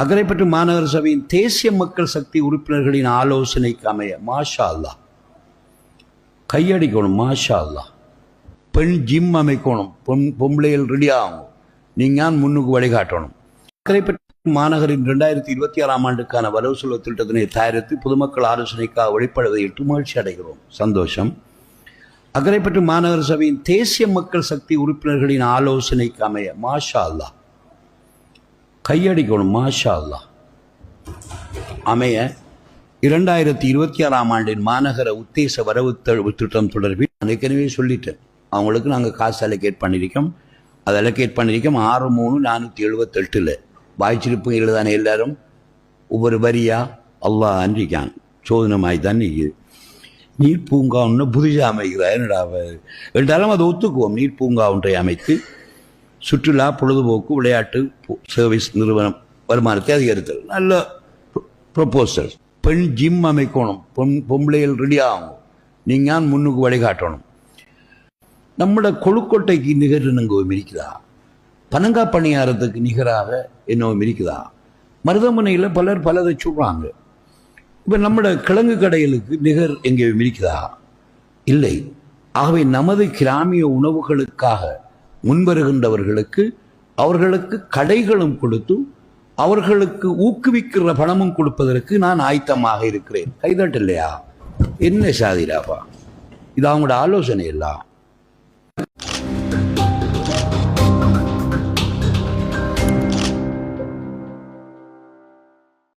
அக்கரைப்பற்று மாநகர சபையின் தேசிய மக்கள் சக்தி உறுப்பினர்களின் ஆலோசனைக்கு அமைய மாஷா அல்லா கையடிக்கணும் மாஷா அல்லா பெண் ஜிம் அமைக்கணும் பொன் பொம்பளைகள் ரெடி ஆகும் நீங்கள் முன்னுக்கு வழிகாட்டணும். அக்கரைப்பற்று மாநகரின் ரெண்டாயிரத்தி இருபத்தி ஆறாம் ஆண்டுக்கான வரவு செலவு திட்டத்தினை தயாரித்து பொதுமக்கள் ஆலோசனைக்காக வெளிப்படுவதை எட்டு மகிழ்ச்சி அடைகிறோம். சந்தோஷம். அக்கரைப்பற்று மாநகர சபையின் தேசிய மக்கள் சக்தி உறுப்பினர்களின் ஆலோசனைக்கு அமைய மாஷா அல்லா கையடிக்கணும் மாஷா அல்லாஹ் அமைய இரண்டாயிரத்தி இருபத்தி ஆறாம் ஆண்டின் மாநகர உத்தேச வரவு திட்டம் தொடர்பில் நான் ஏற்கனவே சொல்லிட்டேன். அவங்களுக்கு நாங்கள் காசு அலோகேட் பண்ணியிருக்கோம். அதை அலோகேட் பண்ணியிருக்கோம். ஆறு மூணு நானூற்றி எழுபத்தெட்டில் வாய்ச்சிருப்பு தானே எல்லாரும்? ஒவ்வொரு வரியா? அல்லாஹ் அன்றிக்கான் சோதனமாய் தான் நிற்குது நீர் பூங்கா ஒன்று புதிதாக அமைக்கிறார். என்னடா என்றாலும் அதை ஒத்துக்குவோம். நீர் பூங்கா ஒன்றை அமைத்து சுற்றுலா பொழுதுபோக்கு விளையாட்டு சர்வீஸ் நிறுவனம் வருமானத்தை அதிகரித்தல் நல்ல ப்ரொப்போசல் பெண் ஜிம் அமைக்கணும். பொன் பொம்பளைகள் ரெடி ஆகும் நீங்கள் முன்னுக்கு வழிகாட்டணும். நம்மட கொழுக்கொட்டைக்கு நிகர் என்னங்கோ இருக்குதா பனங்கா பணியாரத்துக்கு நிகராக என்னவோ இருக்குதா மருதமனையில் பலர் பலதை சொல்கிறாங்க இப்போ நம்மட கிழங்கு கடைகளுக்கு நிகர் எங்கேயும் இருக்குதா இல்லை. ஆகவே நமது கிராமிய உணவுகளுக்காக முன்வருகின்றவர்களுக்கு அவர்களுக்கு கடைகளும் கொடுத்து அவர்களுக்கு ஊக்குவிக்கிற பணமும் கொடுப்பதற்கு நான் ஆயத்தமாக இருக்கிறேன். கைதட்டு என்ன சாதிராபா இது அவங்களோட ஆலோசனை எல்லாம்